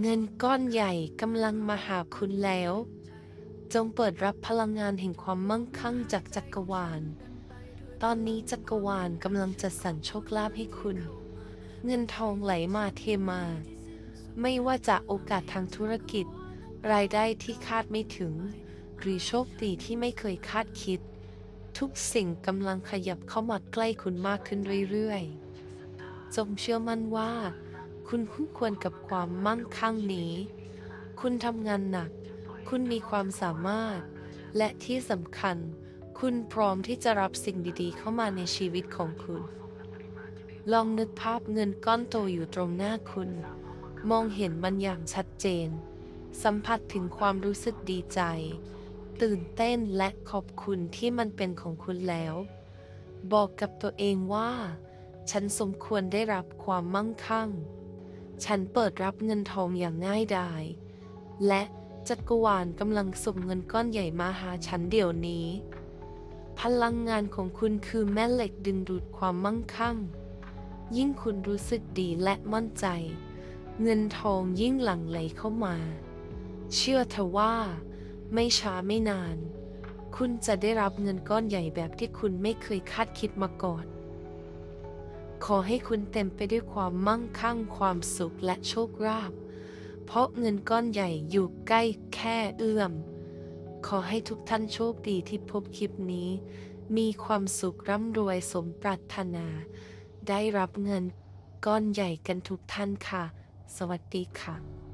เงินก้อนใหญ่กำลังมาหาคุณแล้ว จงเปิดรับพลังงานแห่งความมั่งคั่งจากจักรวาล ตอนนี้จักรวาลกำลังจะสั่นโชคลาภให้คุณ เงินทองไหลมาเทมา ไม่ว่าจะโอกาสทางธุรกิจ รายได้ที่คาดไม่ถึง หรือโชคดีที่ไม่เคยคาดคิด ทุกสิ่งกำลังขยับเข้ามาใกล้คุณมากขึ้นเรื่อยๆ จงเชื่อมั่นว่า คุณคู่ควรกับความมั่งคั่งนี้ คุณทำงานหนัก คุณมีความสามารถ และที่สำคัญ คุณพร้อมที่จะรับสิ่งดีๆ เข้ามาในชีวิตของคุณ ลองนึกภาพเงินก้อนโตอยู่ตรงหน้าคุณ มองเห็นมันอย่างชัดเจน สัมผัสถึงความรู้สึกดีใจ ตื่นเต้นและขอบคุณที่มันเป็นของคุณแล้ว บอกกับตัวเองว่าฉันสมควรได้รับความมั่งคั่ง ฉันเปิดรับเงินทองอย่างง่ายดาย และจักรวาลกำลังส่งเงินก้อนใหญ่มาหาฉันเดี๋ยวนี้ พลังงานของคุณคือแม่เหล็กดึงดูดความมั่งคั่ง ยิ่งคุณรู้สึกดีและมั่นใจ เงินทองยิ่งหลั่งไหลเข้ามา เชื่อเถอะว่า ไม่ช้าไม่นาน คุณจะได้รับเงินก้อนใหญ่แบบที่คุณไม่เคยคาดคิดมาก่อน ขอให้คุณเต็มไปด้วยความมั่งคั่งความสุขและโชคลาภ เพราะเงินก้อนใหญ่อยู่ใกล้แค่เอื้อม ขอให้ทุกท่านโชคดีที่พบคลิปนี้ มีความสุขร่ำรวยสมปรารถนา ได้รับเงินก้อนใหญ่กันทุกท่านค่ะ สวัสดีค่ะ